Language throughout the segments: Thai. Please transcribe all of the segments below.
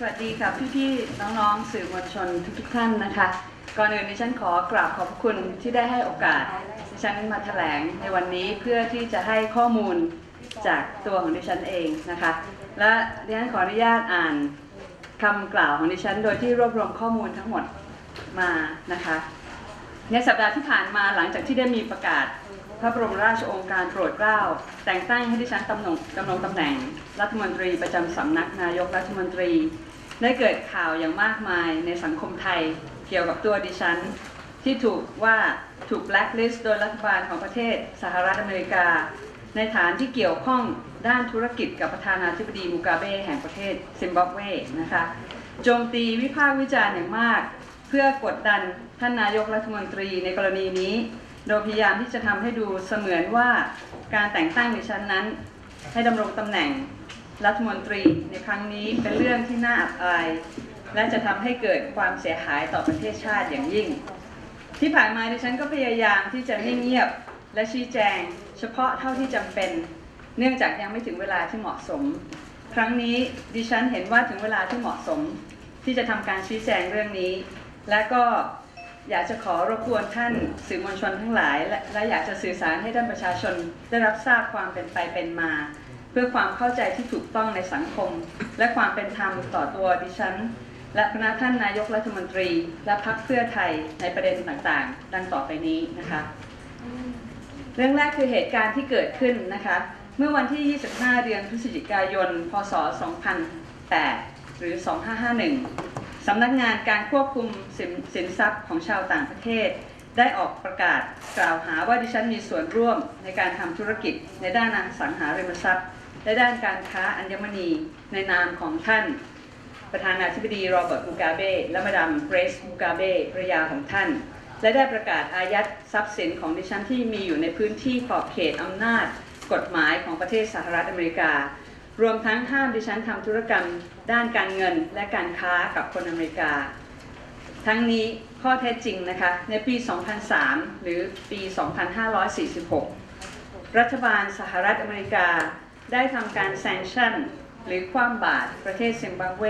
สวัสดีค่ะพี่ๆน้องๆสื่อมวลชนทุกๆท่านนะคะ ก่อนอื่นดิฉันขอกราบขอบคุณที่ได้ให้โอกาสดิฉันมาแถลงในวันนี้เพื่อที่จะให้ข้อมูลจากตัวของดิฉันเองนะคะ และดิฉันขออนุญาตอ่านคำกล่าวของดิฉัน โดยที่รวบรวมข้อมูลทั้งหมดมานะคะในสัปดาห์ที่ผ่านมาหลังจากที่ได้มีประกาศ พระบรมราชโองการโปรดเกล้า แต่งตั้งให้ดิฉันตำแหน่งดำรงตำแหน่ง รัฐมนตรีประจำสำนักนายกรัฐมนตรี ได้เกิดข่าวอย่างมากมายในสังคมไทยเกี่ยวกับตัวดิฉัน ที่ถูกว่าถูกแบล็คลิสต์โดยรัฐบาลของประเทศสหรัฐอเมริกา ในฐานที่เกี่ยวข้องด้านธุรกิจกับประธานาธิบดีมูกาเบแห่งประเทศซิมบับเวนะคะโจมตีวิพากษ์วิจารณ์อย่างมาก เพื่อกดดันท่านนายกรัฐมนตรีในกรณีนี้ โดยพยายามที่จะทำให้ดูเสมือนว่าการแต่งตั้งดิฉันนั้น ให้ดำรงตำแหน่ง รัฐมนตรีในครั้งนี้เป็นเรื่องที่น่าอับอาย และจะทำให้เกิดความเสียหายต่อประเทศชาติอย่างยิ่ง ที่ผ่านมาดิฉันก็พยายามที่จะไม่เงียบและชี้แจง เฉพาะเท่าที่จำเป็น เนื่องจากยังไม่ถึงเวลาที่เหมาะสม ครั้งนี้ดิฉันเห็นว่าถึงเวลาที่เหมาะสม ที่จะทำการชี้แจงเรื่องนี้ และก็อยากจะขอรบกวนท่านสื่อมวลชนทั้งหลาย และและอยากจะสื่อสารให้ท่านประชาชนได้รับทราบความเป็นไปเป็นมา เพื่อความเข้าใจที่ถูกต้องในสังคม และความเป็นธรรมต่อตัวดิฉัน และคณะท่านนายกรัฐมนตรี และพรรคเพื่อไทยในประเด็นต่างๆ ดังต่อไปนี้นะคะ เรื่องแรกคือเหตุการณ์ที่เกิดขึ้นนะคะ เมื่อวันที่ 25 เดือนพฤศจิกายน พศ 2008 หรือ 2551 สำนักงานการควบคุมสินสินทรัพย์ของชาวต่างประเทศได้ออกประกาศกล่าวหาว่าดิฉันมีส่วนร่วมในการทำธุรกิจในด้านอสังหาริมทรัพย์ และด้านการค้าอัญมณีในนามของท่าน ประธานาธิบดีโรเบิร์ตมูกาเบและมาดามเกรซมูกาเบภรยาของท่าน และได้ประกาศอายัดทรัพย์สินของดิฉันที่มีอยู่ในพื้นที่ขอบเขตอำนาจ กฎหมายของประเทศสหรัฐอเมริกา รวมทั้งห้ามดิฉันทำธุรกรรม ด้านการเงินและการค้ากับคนอเมริกา ทั้งนี้ข้อเท็จจริงนะคะในปี 2003 หรือปี 2546 รัฐบาลสหรัฐอเมริกา ได้ทำการแซงชั่นหรือคว่ำบาตรประเทศซิมบับเว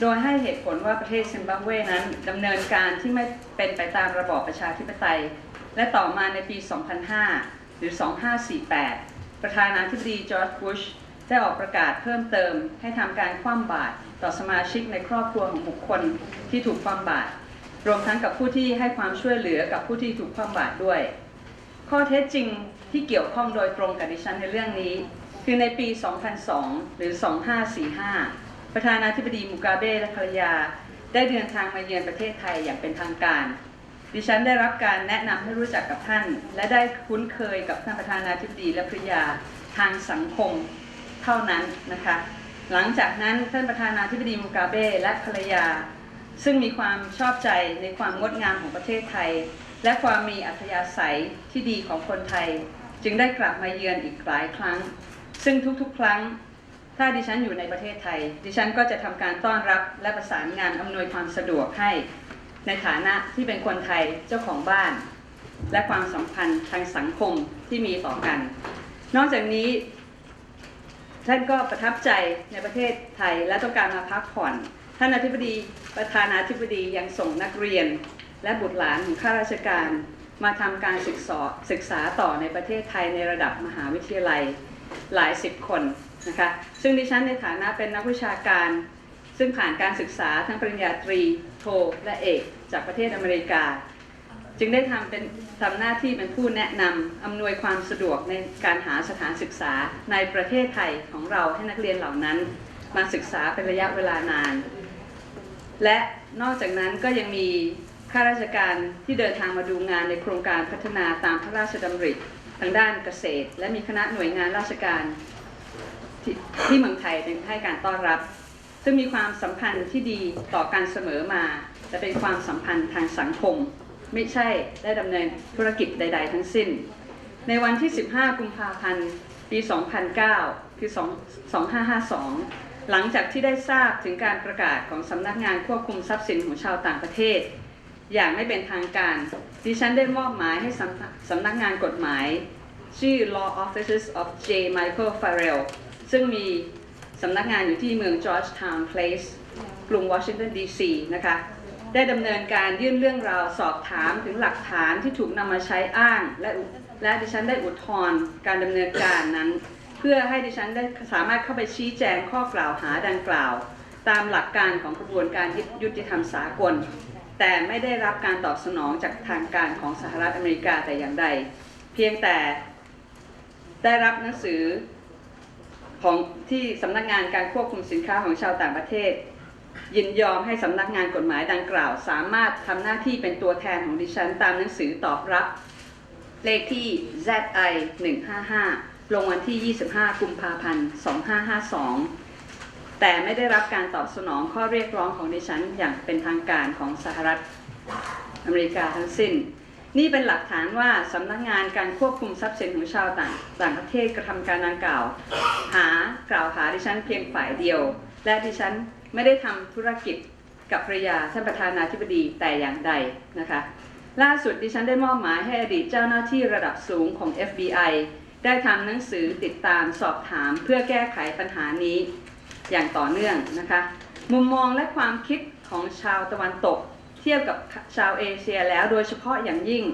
โดยให้เหตุผลว่าประเทศซิมบับเวนั้นดำเนินการที่ไม่เป็นไปตามระบอบประชาธิปไตย และต่อมาในปี 2005 หรือ 2548 ประธานาธิบดีจอร์จบุชได้ออกประกาศเพิ่มเติมให้ทำการคว่ำบาตรต่อสมาชิกในครอบครัวของบุคคลที่ถูกคว่ำบาตรรวมทั้งกับผู้ที่ให้ความช่วยเหลือกับผู้ที่ถูกคว่ำบาตรด้วย ข้อเท็จจริงที่เกี่ยวข้องโดยตรงกับดิฉันในเรื่องนี้ คือในปี 2002 หรือ 2545 ประธานาธิบดีมูกาเบและภรรยา ได้เดินทางมาเยือนประเทศไทยอย่างเป็นทางการ ดิฉันได้รับการแนะนำให้รู้จักกับท่าน และได้คุ้นเคยกับท่านประธานาธิบดีและภรรยาทางสังคมเท่านั้นนะคะ หลังจากนั้นท่านประธานาธิบดีมูกาเบและภรรยา ซึ่งมีความชอบใจในความงดงามของประเทศไทย และความมีอัธยาศัยที่ดีของคนไทย จึงได้กลับมาเยือนอีกหลายครั้ง ซึ่งทุกๆ ครั้ง ถ้าดิฉันอยู่ในประเทศไทย ดิฉันก็จะทำการต้อนรับและประสานงานอำนวยความสะดวกให้ ในฐานะที่เป็นคนไทยเจ้าของบ้าน และความสัมพันธ์ทางสังคมที่มีต่อกัน นอกจากนี้ ท่านก็ประทับใจในประเทศไทยและต้องการมาพักผ่อน ท่านอธิบดีประธานาธิบดียังส่งนักเรียน และบุตรหลานของข้าราชการมาทำการศึกษาศึกษาต่อในประเทศไทยในระดับมหาวิทยาลัย หลายสิบคนนะคะซึ่งดิฉันในฐานะเป็นนักวิชาการ ซึ่งผ่านการศึกษาทั้งปริญญาตรีโทและเอก จากประเทศอเมริกา จึงได้ทำเป็นทำหน้าที่เป็นผู้แนะนำอำนวยความสะดวกในการหาสถานศึกษาในประเทศไทยของเราให้นักเรียนเหล่านั้น มาศึกษาเป็นระยะเวลานาน และนอกจากนั้นก็ยังมีข้าราชการที่เดินทางมาดูงานในโครงการพัฒนาตามพระราชดำริ ทางด้านเกษตร และมีคณะหน่วยงานราชการที่ที่เมืองไทยเป็นให้การต้อนรับ ซึ่งมีความสัมพันธ์ที่ดีต่อกันเสมอมาจะเป็นความสัมพันธ์ทางสังคม ไม่ใช่ได้ดำเนินธุรกิจใด ๆ ทั้งสิ้น ในวันที่ 15 กุมภาพันธ์ปี 2009 คือ2 2552 หลังจากที่ได้ทราบถึงการประกาศของสำนักงานควบคุมทรัพย์สินของชาวต่างประเทศ อย่างไม่เป็นทางการ ดิฉันได้มอบหมายให้สำสำนักงานกฎหมาย ชื่อ Law Offices of J. Michael Farrell ซึ่งมีสำนักงานอยู่ที่เมือง Georgetown Place กรุงวอชิงตันดีซีนะคะ ได้ดำเนินการยื่นเรื่องราวสอบถามถึงหลักฐานที่ถูกนำมาใช้อ้าง และและดิฉันได้อุทธรณ์การดำเนินการนั้น เพื่อให้ดิฉันได้สามารถเข้าไปชี้แจงข้อกล่าวหาดังกล่าว ตามหลักการของกระบวนการยุติธรรมสากล แต่ไม่ได้รับการตอบสนองจากทางการของสหรัฐอเมริกาแต่อย่างใด เพียงแต่ได้รับหนังสือของที่สำนักงานการควบคุมสินค้าของชาวต่างประเทศ ยินยอมให้สำนักงานกฎหมายดังกล่าว สามารถทำหน้าที่เป็นตัวแทนของดิฉันตามหนังสือตอบรับเลขที่ ZI 155 ลงวันที่ 25 กุมภาพันธ์ 2552 แต่ไม่ได้รับการตอบสนองข้อเรียกร้องของดิฉันอย่างเป็นทางการของสหรัฐอเมริกาทั้งสิ้น นี่เป็นหลักฐานว่าสำนักงานการควบคุมทรัพย์สินของชาวต่างต่างประเทศกระทำการดังกล่าว หากล่าวหาดิฉันเพียงฝ่ายเดียว และดิฉันไม่ได้ทำธุรกิจกับภรรยาท่านประธานาธิบดีแต่อย่างใดนะคะล่าสุดดิฉันได้มอบหมายให้อดีตเจ้าหน้าที่ระดับสูงของ FBI ได้ทำหนังสือติดตามสอบถามเพื่อแก้ไขปัญหานี้ อย่างต่อเนื่องนะคะ มุมมองและความคิดของชาวตะวันตก เทียบกับชาวเอเชียแล้วโดยเฉพาะอย่างยิ่ง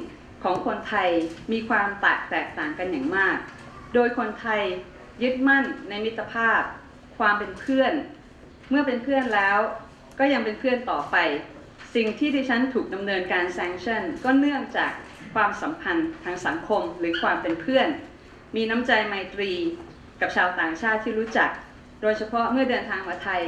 ของคนไทยมีความแตกแตกต่างกันอย่างมาก โดยคนไทยยึดมั่นในมิตรภาพ ความเป็นเพื่อน เมื่อเป็นเพื่อนแล้วก็ยังเป็นเพื่อนต่อไป สิ่งที่ดิฉันถูกดำเนินการแซงชั่นก็เนื่องจากความสัมพันธ์ทางสังคมหรือความเป็นเพื่อน มีน้ำใจไมตรีกับชาวต่างชาติที่รู้จัก โดยเฉพาะเมื่อเดินทางมาไทย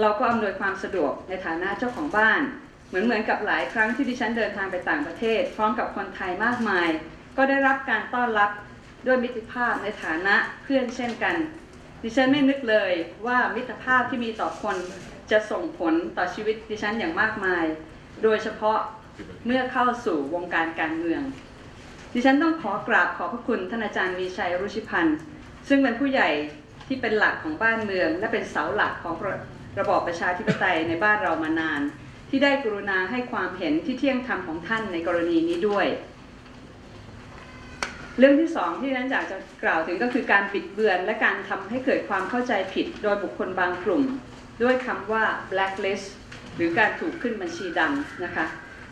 เราก็อำนวยความสะดวกในฐานะเจ้าของบ้าน เหมือนเหมือนกับหลายครั้งที่ดิฉันเดินทางไปต่างประเทศ พร้อมกับคนไทยมากมาย ก็ได้รับการต้อนรับด้วยมิตรภาพในฐานะเพื่อนเช่นกัน ดิฉันไม่นึกเลยว่ามิตรภาพที่มีต่อคนจะส่งผลต่อชีวิตดิฉันอย่างมากมาย โดยเฉพาะเมื่อเข้าสู่วงการการเมือง ดิฉันต้องขอกราบขอบพระคุณท่านอาจารย์มีชัยรุชิพันธ์ ซึ่งเป็นผู้ใหญ่ ที่เป็นหลักของบ้านเมือง และเป็นเสาหลักของระระบอบประชาธิปไตยในบ้านเรามานาน ที่ได้กรุณาให้ความเห็นที่เที่ยงธรรมของท่านในกรณีนี้ด้วย เรื่องที่สองที่นั้นอยากจะกล่าวถึงก็คือการบิดเบือนและการทำให้เกิดความเข้าใจผิด โดยบุคคลบางกลุ่ม ด้วยคำว่า blacklist หรือการถูกขึ้นบัญชีดำนะคะ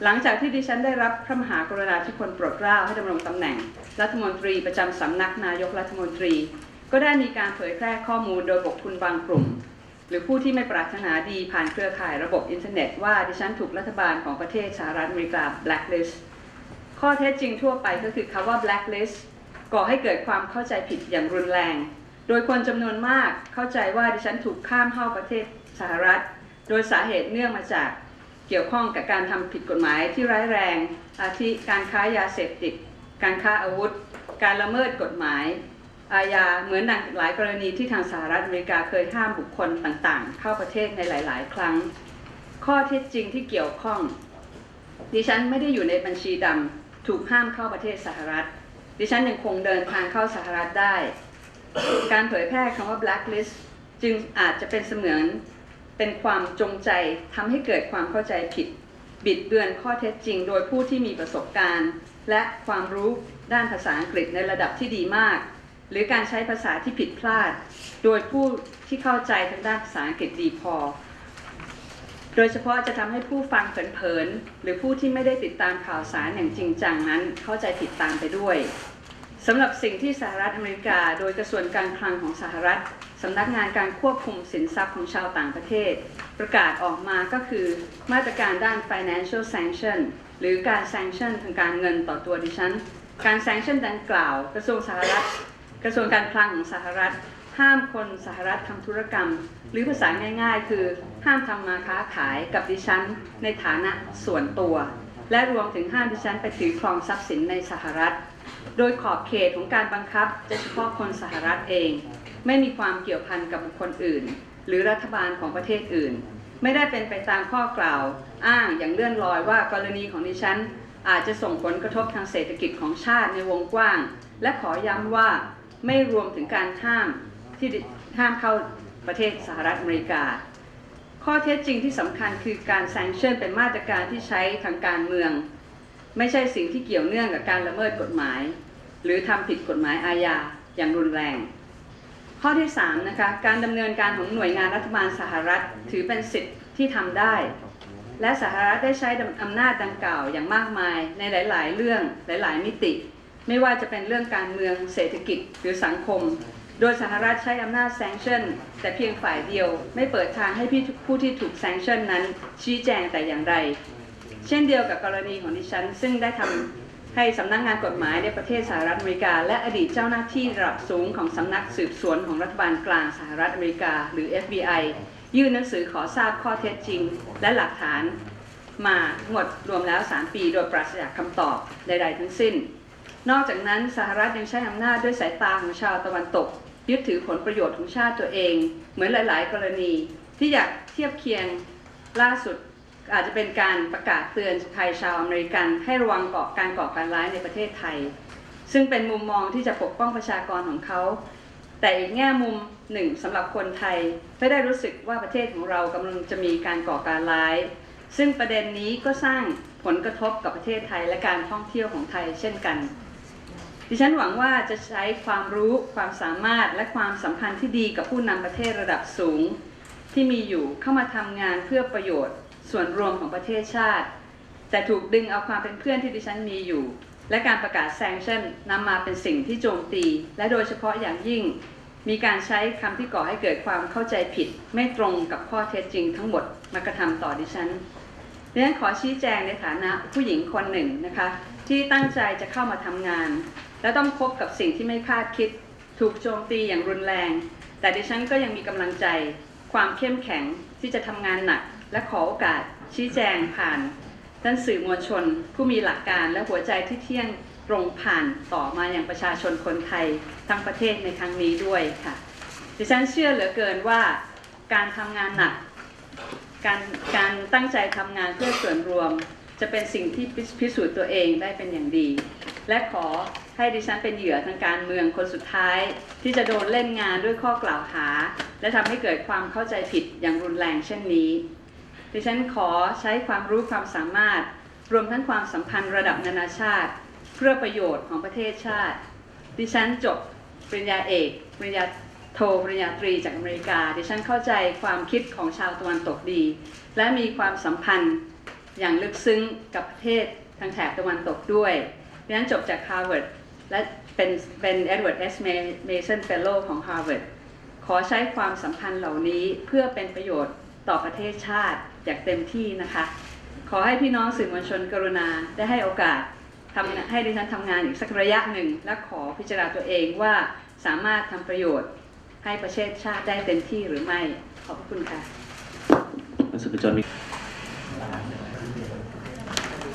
หลังจากที่ดิฉันได้รับพระมหากรุณาธิคุณโปรดเกล้าให้ดำรงตำแหน่ง รัฐมนตรีประจำสำนักนายกรัฐมนตรี ก็ได้มีการเผยแพร่ข้อมูลโดยบุคคลบางกลุ่ม หรือผู้ที่ไม่ปรารถนาดีผ่านเครือข่ายระบบอินเทอร์เน็ตว่าดิฉันถูกรัฐบาลของประเทศสหรัฐอเมริกา blacklist ข้อเท็จจริงทั่วไปก็คือคำว่า blacklist ก่อให้เกิดความเข้าใจผิดอย่างรุนแรง โดยคนจำนวนมากเข้าใจว่าดิฉันถูกข้ามเข้าประเทศสหรัฐ โดยสาเหตุเนื่องมาจากเกี่ยวข้องกับการทำผิดกฎหมายที่ร้ายแรง อาทิการค้ายาเสพติด การค้าอาวุธ การละเมิดกฎหมาย อาญาเหมือนดังหลายกรณีที่ทางสหรัฐอเมริกาเคยห้ามบุคคลต่างๆ เข้าประเทศในหลาย ๆ ครั้ง ข้อเท็จจริงที่เกี่ยวข้อง ดิฉันไม่ได้อยู่ในบัญชีดำถูกห้ามเข้าประเทศสหรัฐ ดิฉันยังคงเดินทางเข้าสหรัฐได้ การเผยแพร่คำว่า blacklist จึงอาจจะเป็นเสมือนเป็นความจงใจทำให้เกิดความเข้าใจผิด บิดเบือนข้อเท็จจริง โดยผู้ที่มีประสบการณ์ และความรู้ด้านภาษาอังกฤษในระดับที่ดีมาก หรือการใช้ภาษาที่ผิดพลาด โดยผู้ที่เข้าใจทางด้านภาษาอังกฤษดีพอ โดยเฉพาะจะทำให้ผู้ฟังเผินๆหรือผู้ที่ไม่ได้ติดตามข่าวสารอย่างจริงจังนั้น เข้าใจผิดตามไปด้วยสำหรับสิ่งที่สหรัฐอเมริกา โดยกระทรวงการคลังของสหรัฐสำนักงานการควบคุมสินทรัพย์ของชาวต่างประเทศ ประกาศออกมาก็คือมาตรการด้าน financial sanction หรือการ sanction ทางการเงินต่อตัวดิฉัน การ sanction ดังกล่าว กระทรวงสหรัฐ กระทรวงการคลังของสหรัฐ ห้ามคนสหรัฐทำธุรกรรม หรือภาษาง่ายๆ คือห้ามทำมาค้าขายกับดิฉันในฐานะส่วนตัว และรวมถึงห้ามดิฉันไปถือครองทรัพย์สินในสหรัฐ โดยขอบเขตของการบังคับจะเฉพาะคนสหรัฐเอง ไม่มีความเกี่ยวพันกับบุคคลอื่น หรือรัฐบาลของประเทศอื่น ไม่ได้เป็นไปตามข้อกล่าว อ้างอย่างเลื่อนลอยว่ากรณีของดิฉันอาจจะส่งผลกระทบทางเศรษฐกิจของชาติในวงกว้าง และขอย้ำว่า ไม่รวมถึงการห้ามที่ห้ามเข้าประเทศสหรัฐอเมริกา ข้อเท็จจริงที่สำคัญคือการแซงชั่นเป็นมาตรการที่ใช้ทางการเมือง ไม่ใช่สิ่งที่เกี่ยวเนื่องกับการละเมิดกฎหมาย หรือทำผิดกฎหมายอาญาอย่างรุนแรง ข้อที่3นะคะการดำเนินการของหน่วยงานรัฐบาลสหรัฐถือเป็นสิทธิ์ที่ทำได้ และสหรัฐได้ใช้อำนาจดังกล่าวอย่างมากมายในหลาย ๆ เรื่องหลาย ๆ มิติ ไม่ว่าจะเป็นเรื่องการเมืองเศรษฐกิจหรือสังคม โดยสหรัฐใช้อำนาจแซงชั่นแต่เพียงฝ่ายเดียว ไม่เปิดทางให้ผู้ที่ถูกแซงชั่นนั้น ชี้แจงแต่อย่างใดเช่นเดียวกับกรณีของดิฉัน ซึ่งได้ทำให้สำนักงานกฎหมายในประเทศสหรัฐอเมริกา และอดีตเจ้าหน้าที่ระดับสูงของสำนักสืบสวนของรัฐบาลกลางสหรัฐอเมริกา หรือ FBI ยื่นหนังสือขอทราบข้อเท็จจริง และหลักฐาน มาหมดรวมแล้ว 3 ปีโดยปราศจากคำตอบใดๆทั้งสิ้น นอกจากนั้นสหรัฐยังใช้อำนาจด้วยสายตาของชาวตะวันตก ยึดถือผลประโยชน์ของชาติตัวเอง เหมือนหลาย ๆ กรณี ที่อยากเทียบเคียงล่าสุดอาจจะเป็นการประกาศเตือนไทยชาวอเมริกัน ให้ระวังก่อการก่อการร้ายในประเทศไทย ซึ่งเป็นมุมมองที่จะปกป้องประชากรของเขา แต่อีกแง่มุมหนึ่งสำหรับคนไทยไม่ได้รู้สึกว่าประเทศของเรากำลังจะมีการก่อการร้าย ซึ่งประเด็นนี้ก็สร้างผลกระทบกับประเทศไทยและการท่องเที่ยวของไทยเช่นกัน ดิฉันหวังว่าจะใช้ความรู้ความสามารถและความสัมพันธ์ที่ดีกับผู้นำประเทศระดับสูง ที่มีอยู่เข้ามาทำงานเพื่อประโยชน์ ส่วนรวมของประเทศชาติ แต่ถูกดึงเอาความเป็นเพื่อนที่ดิฉันมีอยู่ และการประกาศแซงชั่นนำมาเป็นสิ่งที่โจมตี และโดยเฉพาะอย่างยิ่ง มีการใช้คำที่ก่อให้เกิดความเข้าใจผิด ไม่ตรงกับข้อเท็จจริงทั้งหมดมากระทำต่อดิฉันดิฉันขอชี้แจงในฐานะผู้หญิงคนหนึ่งนะคะที่ตั้งใจจะเข้ามาทำงาน และต้องพบกับสิ่งที่ไม่คาดคิด ถูกโจมตีอย่างรุนแรง แต่ดิฉันก็ยังมีกำลังใจ ความเข้มแข็งที่จะทำงานหนัก และขอโอกาส ชี้แจงผ่านท่านสื่อมวลชน ผู้มีหลักการและหัวใจที่เที่ยงตรงผ่านต่อมาอย่างประชาชนคนไทยทั้งประเทศในครั้งนี้ด้วยค่ะดิฉันเชื่อเหลือเกินว่าการทำงานหนัก การการตั้งใจทำงานเพื่อส่วนรวม จะเป็นสิ่งที่พิพิสูจน์ตัวเองได้เป็นอย่างดี และขอ ให้ดิฉันเป็นเหยื่อทางการเมืองคนสุดท้าย ที่จะโดนเล่นงานด้วยข้อกล่าวหา และทำให้เกิดความเข้าใจผิดอย่างรุนแรงเช่นนี้ ดิฉันขอใช้ความรู้ความสามารถ รวมทั้งความสัมพันธ์ระดับนานาชาติ เพื่อประโยชน์ของประเทศชาติ ดิฉันจบปริญญาเอกปริญญาโทปริญญาตรีจากอเมริกา ดิฉันเข้าใจความคิดของชาวตะวันตกดี และมีความสัมพันธ์อย่างลึกซึ้งกับประเทศทางแถบตะวันตกด้วยดิฉันจบจาก Harvard และเป็นเป็น Edward S. Mason Fellow ของ Harvard ขอใช้ความสัมพันธ์เหล่านี้เพื่อเป็นประโยชน์ต่อประเทศชาติอย่างเต็มที่นะคะ ขอให้พี่น้องสื่อมวลชนกรุณาได้ให้โอกาสทำให้ดิฉันทำงานอีกสักระยะหนึ่ง และขอพิจารณาตัวเองว่าสามารถทำประโยชน์ให้ประเทศชาติได้เต็มที่หรือไม่ ขอบคุณค่ะ